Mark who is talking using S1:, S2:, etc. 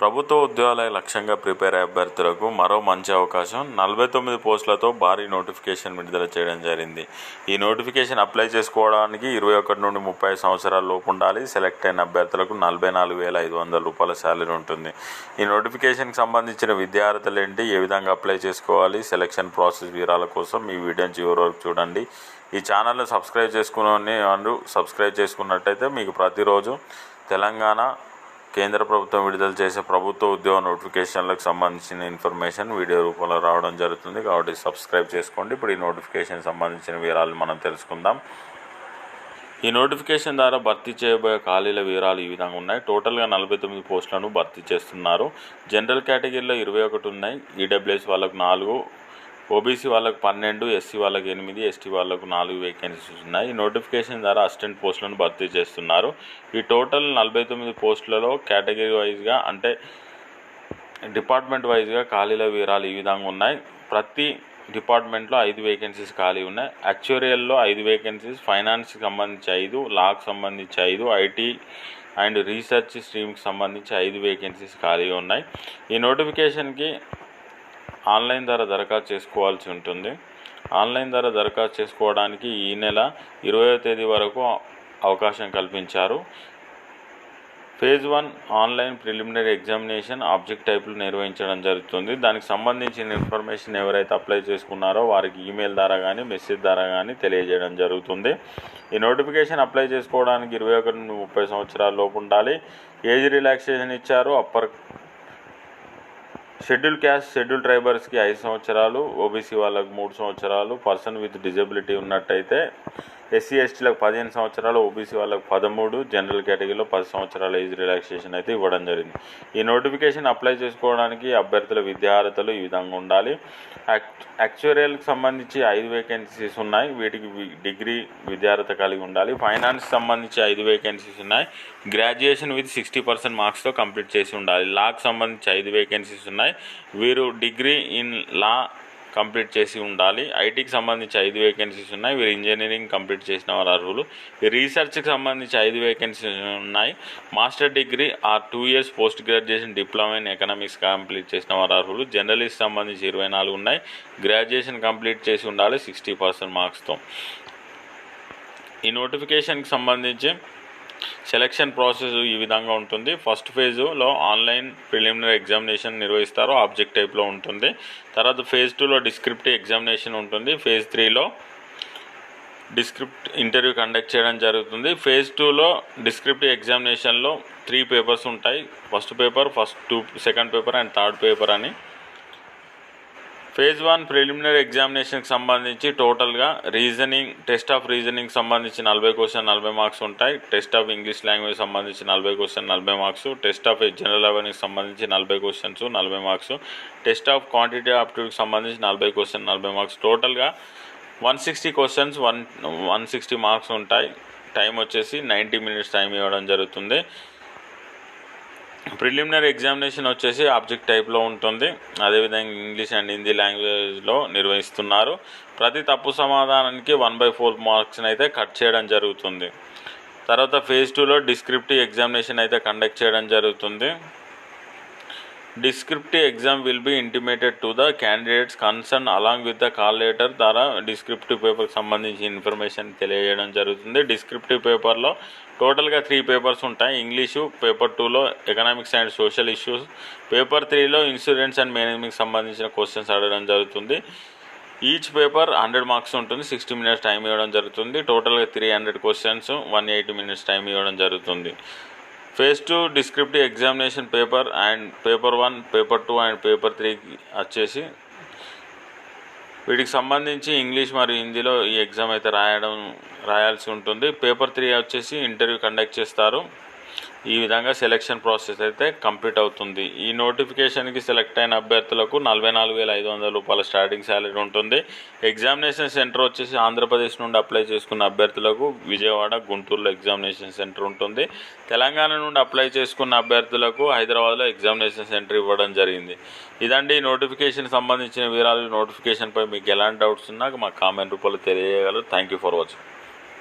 S1: ప్రభుత్వ ఉద్యోగాల లక్ష్యంగా ప్రిపేర్ అయ్యే అభ్యర్థులకు మరో మంచి అవకాశం నలభై తొమ్మిది పోస్టులతో భారీ నోటిఫికేషన్ విడుదల చేయడం జరిగింది. ఈ నోటిఫికేషన్ అప్లై చేసుకోవడానికి ఇరవై ఒకటి నుండి ముప్పై సంవత్సరాల లోపు ఉండాలి. సెలెక్ట్ అయిన అభ్యర్థులకు నలభై నాలుగు వేల ఐదు వందల రూపాయల శాలరీ ఉంటుంది. ఈ నోటిఫికేషన్కి సంబంధించిన విద్యార్థులు ఏంటి ఏ విధంగా అప్లై చేసుకోవాలి సెలక్షన్ ప్రాసెస్ వివరాల కోసం ఈ వీడియోని చివరి వరకు చూడండి. ఈ ఛానల్ని సబ్స్క్రైబ్ చేసుకుని వాళ్ళు సబ్స్క్రైబ్ చేసుకున్నట్టయితే మీకు ప్రతిరోజు తెలంగాణ కేంద్ర ప్రభుత్వం విడుదల చేసే ప్రభుత్వ ఉద్యోగ నోటిఫికేషన్లకు సంబంధించిన ఇన్ఫర్మేషన్ వీడియో రూపంలో రావడం జరుగుతుంది. కాబట్టి సబ్స్క్రైబ్ చేసుకోండి. ఇప్పుడు ఈ నోటిఫికేషన్ సంబంధించిన వివరాలు మనం తెలుసుకుందాం. ఈ నోటిఫికేషన్ ద్వారా భర్తీ చేయబోయే ఖాళీల వివరాలు ఈ విధంగా ఉన్నాయి. టోటల్గా నలభై తొమ్మిది పోస్టులను భర్తీ చేస్తున్నారు. జనరల్ కేటగిరీలో ఇరవై ఒకటి ఉన్నాయి. ఈడబ్ల్యూఎస్ వాళ్ళకు నాలుగు ఓబీసీ వాళ్ళకు పన్నెండు ఎస్సీ వాళ్ళకి ఎనిమిది ఎస్టీ వాళ్ళకు నాలుగు వేకెన్సీస్ ఉన్నాయి. ఈ నోటిఫికేషన్ ద్వారా అసిస్టెంట్ పోస్టులను భర్తీ చేస్తున్నారు. ఈ టోటల్ నలభై తొమ్మిది పోస్టులలో కేటగిరీ వైజ్గా అంటే డిపార్ట్మెంట్ వైజ్గా ఖాళీల వివరాలు ఈ విధంగా ఉన్నాయి. ప్రతి డిపార్ట్మెంట్లో ఐదు వేకెన్సీస్ ఖాళీ ఉన్నాయి. యాక్చురియల్లో ఐదు వేకెన్సీస్ ఫైనాన్స్కి సంబంధించి ఐదు లాకు సంబంధించి ఐదు ఐటీ అండ్ రీసెర్చ్ స్ట్రీమ్కి సంబంధించి ఐదు వేకెన్సీస్ ఖాళీగా ఉన్నాయి. ఈ నోటిఫికేషన్కి ఆన్లైన్ ద్వారా దరఖాస్తు చేసుకోవాల్సి ఉంటుంది. ఆన్లైన్ ద్వారా దరఖాస్తు చేసుకోవడానికి ఈ నెల ఇరవయో తేదీ వరకు అవకాశం కల్పించారు. Phase one online preliminary examination object టైపులు నిర్వహించడం జరుగుతుంది. దానికి సంబంధించిన ఇన్ఫర్మేషన్ ఎవరైతే అప్లై చేసుకున్నారో వారికి ఈమెయిల్ ద్వారా కానీ మెసేజ్ ద్వారా కానీ తెలియజేయడం జరుగుతుంది. ఈ నోటిఫికేషన్ అప్లై చేసుకోవడానికి ఇరవై ఒకటి నుండి ముప్పై సంవత్సరాల లోపు ఉండాలి. ఏజ్ రిలాక్సేషన్ ఇచ్చారు. అప్పర్ షెడ్యూల్ క్యాస్ట్ షెడ్యూల్ ట్రైబర్స్కి ఐదు సంవత్సరాలు ఓబీసీ వాళ్ళకి మూడు సంవత్సరాలు పర్సన్ విత్ డిజబిలిటీ ఉన్నట్టయితే ఎస్సీ ఎస్టీలకు పదిహేను సంవత్సరాలు ఓబీసీ వాళ్ళకు పదమూడు జనరల్ కేటగిరీలో పది సంవత్సరాల ఏజ్ రిలాక్సేషన్ అయితే ఇవ్వడం జరిగింది. ఈ నోటిఫికేషన్ అప్లై చేసుకోవడానికి అభ్యర్థుల విద్యార్హతలు ఈ విధంగా ఉండాలి. యాక్చువరియల్కి సంబంధించి ఐదు వేకెన్సీస్ ఉన్నాయి. వీటికి డిగ్రీ విద్యార్హత కలిగి ఉండాలి. ఫైనాన్స్ సంబంధించి ఐదు వేకెన్సీస్ ఉన్నాయి. గ్రాడ్యుయేషన్ విత్ సిక్స్టీ పర్సెంట్ మార్క్స్తో కంప్లీట్ చేసి ఉండాలి. లాకి సంబంధించి ఐదు వేకెన్సీస్ ఉన్నాయి. వీరు డిగ్రీ ఇన్ లా కంప్లీట్ చేసి ఉండాలి. ఐటీకి సంబంధించి ఐదు వేకెన్సీస్ ఉన్నాయి. వీరు ఇంజనీరింగ్ కంప్లీట్ చేసిన వారు అర్హులు రీసెర్చ్కి సంబంధించి ఐదు వేకెన్సీస్ ఉన్నాయి. Master degree or two years post graduation diploma in economics complete చేసిన వారు అర్హులు జర్నలిస్ట్ సంబంధించి ఇరవై నాలుగు ఉన్నాయి. గ్రాడ్యుయేషన్ కంప్లీట్ చేసి ఉండాలి. సిక్స్టీ పర్సెంట్ మార్క్స్తో ఈ నోటిఫికేషన్కి సంబంధించి సెలక్షన్ ప్రాసెస్ ఈ విధంగా ఉంటుంది. ఫస్ట్ ఫేజ్లో ఆన్లైన్ ప్రిలిమినరీ ఎగ్జామినేషన్ నిర్వహిస్తారు. ఆబ్జెక్ట్ టైప్లో ఉంటుంది. తర్వాత ఫేజ్ టూలో డిస్క్రిప్టివ్ ఎగ్జామినేషన్ ఉంటుంది. ఫేజ్ త్రీలో డిస్క్రిప్ట్ ఇంటర్వ్యూ కండక్ట్ చేయడం జరుగుతుంది. ఫేజ్ టూలో డిస్క్రిప్టివ్ ఎగ్జామినేషన్లో త్రీ పేపర్స్ ఉంటాయి. First paper first two second paper and third paper అని ఫేజ్ వన్ ప్రిలిమినరీ ఎగ్జామినేషన్కి సంబంధించి టోటల్గా రీజనింగ్ టెస్ట్ ఆఫ్ రీజనింగ్ సంబంధించి నలభై క్వశ్చన్ నలభై మార్క్స్ ఉంటాయి. టెస్ట్ ఆఫ్ ఇంగ్లీష్ లాంగ్వేజ్ సంబంధించి నలభై క్వశ్చన్ నలభై marks test of general awareness సంబంధించి నలభై క్వశ్చన్స్ నలభై మార్క్స్ టెస్ట్ ఆఫ్ క్వాంటిటీ ఆప్టిట్యూడ్కి సంబంధించి నలభై క్వశ్చన్ నలభై మార్క్స్ టోటల్గా one sixty questions one one sixty marks ఉంటాయి. టైం వచ్చేసి నైంటీ మినిట్స్ టైం ఇవ్వడం జరుగుతుంది. ప్రిలిమినరీ ఎగ్జామినేషన్ వచ్చేసి ఆబ్జెక్ట్ టైప్లో ఉంటుంది. అదేవిధంగా ఇంగ్లీష్ అండ్ హిందీ లాంగ్వేజ్లో నిర్వహిస్తున్నారు. ప్రతి తప్పు సమాధానానికి వన్ బై ఫోర్ మార్క్స్ని అయితే కట్ చేయడం జరుగుతుంది. తర్వాత ఫేజ్ టూలో డిస్క్రిప్టివ్ ఎగ్జామినేషన్ అయితే కండక్ట్ చేయడం జరుగుతుంది. Descriptive exam will be intimated to the candidates concern along with the call letter ద్వారా డిస్క్రిప్టివ్ పేపర్కి సంబంధించి ఇన్ఫర్మేషన్ తెలియజేయడం జరుగుతుంది. డిస్క్రిప్టివ్ పేపర్లో టోటల్గా త్రీ పేపర్స్ ఉంటాయి. ఇంగ్లీషు పేపర్ టూలో economics and social issues paper త్రీలో ఇన్సూరెన్స్ అండ్ మేనేజ్మెంట్కి సంబంధించిన క్వశ్చన్స్ అడగడం జరుగుతుంది. ఈచ్ పేపర్ హండ్రెడ్ మార్క్స్ ఉంటుంది. సిక్స్టీ మినిట్స్ టైం ఇవ్వడం జరుగుతుంది. టోటల్గా three hundred questions one eighty minutes time ఇవ్వడం జరుగుతుంది. Phase two descriptive examination paper and paper one paper two and paper త్రీకి వచ్చేసి వీటికి సంబంధించి ఇంగ్లీష్ మరియు హిందీలో ఈ ఎగ్జామ్ అయితే రాయడం రాయాల్సి ఉంటుంది. పేపర్ త్రీ వచ్చేసి ఇంటర్వ్యూ కండక్ట్ చేస్తారు. ఈ విధంగా సెలక్షన్ ప్రాసెస్ అయితే కంప్లీట్ అవుతుంది. ఈ నోటిఫికేషన్కి సెలెక్ట్ అయిన అభ్యర్థులకు నలభై నాలుగు వేల ఐదు వందల రూపాయల స్టార్టింగ్ శాలరీ ఉంటుంది. ఎగ్జామినేషన్ సెంటర్ వచ్చేసి ఆంధ్రప్రదేశ్ నుండి అప్లై చేసుకున్న అభ్యర్థులకు విజయవాడ గుంటూరులో ఎగ్జామినేషన్ సెంటర్ ఉంటుంది. తెలంగాణ నుండి అప్లై చేసుకున్న అభ్యర్థులకు హైదరాబాద్లో ఎగ్జామినేషన్ సెంటర్ ఇవ్వడం జరిగింది. ఇదండి ఈ నోటిఫికేషన్ సంబంధించిన వివరాలు. నోటిఫికేషన్పై మీకు ఎలాంటి డౌట్స్ ఉన్నా మాకు కామెంట్ రూపంలో తెలియజేయగలరు. Thank you for watching